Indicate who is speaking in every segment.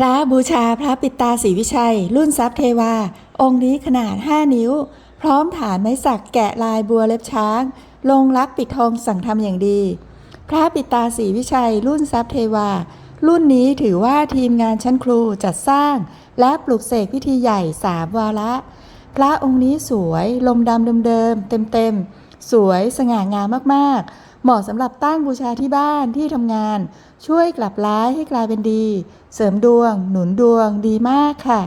Speaker 1: พระบูชาพระปิตาศรีวิชัย รุ่นทรัพย์เทวา องค์นี้ขนาด 5 นิ้ว พร้อมฐานไม้สักแกะลายบัวเล็บช้าง ลงรักปิดทองสั่งทำอย่างดี พระปิตาศรีวิชัย รุ่นทรัพย์เทวา รุ่นนี้ถือว่าทีมงานชั้นครูจัดสร้าง และปลุกเสกพิธีใหญ่สามวาระ พระองค์นี้สวยลมดำเดิมๆเต็มๆ สวยสง่างามมากๆ เหมาะสำหรับตั้งบูชาที่บ้านที่ทำงาน ช่วยกลับร้ายให้กลายเป็นดี เสริมดวง หนุนดวงดีมากค่ะ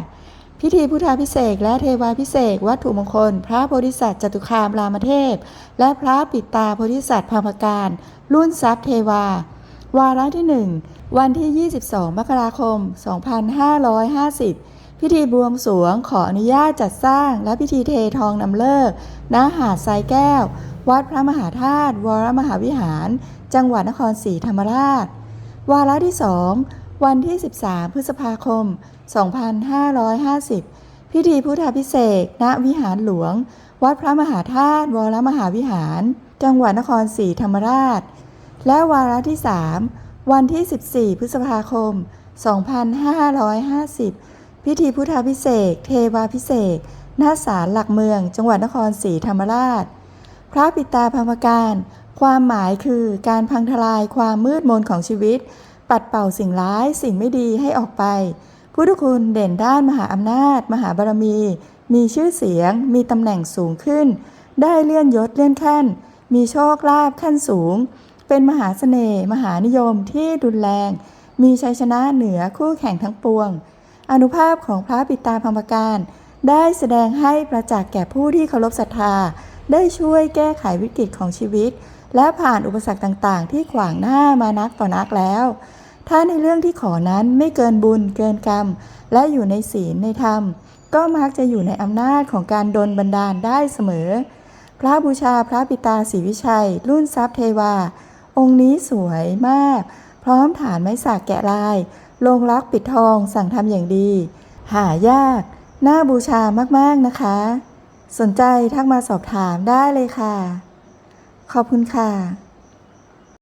Speaker 1: พิธีพุทธาพิเศษและเทวาพิเศษวัตถุมงคล พระโพธิสัตว์จตุคามรามเทพ และพระปิตาโพธิสัตว์พามการ รุ่นทรัพย์เทวา วาระที่ 1 วันที่ 22 มกราคม 2550 พิธีบวงสรวงขออนุญาตจัดสร้าง และพิธีเททองนำเลิกณหาดทรายแก้ว วัดพระมหาธาตุวรมหาวิหาร จังหวัดนครศรีธรรมราช วาระที่2วันที่ 13 พฤษภาคม 2550 พิธีพุทธาพิเศษณวิหารหลวง วัดพระมหาธาตุวรมหาวิหาร จังหวัดนครศรีธรรมราช และวาระที่ 3 วันที่ 14 พฤษภาคม 2550 พิธีพุทธาพิเศษกเทวาพิเศษกณศาลหลักเมือง จังหวัดนครศรีธรรมราช พระปิตาพรมการ ความหมายคือการพังทลายความมืดมนของชีวิต ปัดเป่าสิ่งร้ายสิ่งไม่ดีให้ออกไป พุทธคุณเด่นด้านมหาอำนาจ มหาบารมี มีชื่อเสียง มีตำแหน่งสูงขึ้น ได้เลื่อนยศเลื่อนขั้น มีโชคลาภขั้นสูง เป็นมหาเสน่ห์มหานิยมที่รุนแรง มีชัยชนะเหนือคู่แข่งทั้งปวง อนุภาพของพระปิตาพรมการ ได้แสดงให้ประจักษ์แก่ผู้ที่เคารพศรัทธา ได้ช่วยแก้ไขวิกฤตของชีวิต และผ่านอุปสรรคต่างๆ ที่ขวางหน้ามานักต่อนักแล้ว ถ้าในเรื่องที่ขอนั้นไม่เกินบุญเกินกรรม และอยู่ในศีลในธรรม ก็มักจะอยู่ในอำนาจของการดลบันดาลได้เสมอ พระบูชาพระปิตาศรีวิชัย รุ่นทรัพย์เทวา องค์นี้สวยมาก พร้อมฐานไม้สักแกะลาย ลงรักปิดทองสั่งทำอย่างดี หายาก น่าบูชามากๆนะคะ สนใจทักมาสอบถามได้เลยค่ะ ขอบคุณค่ะ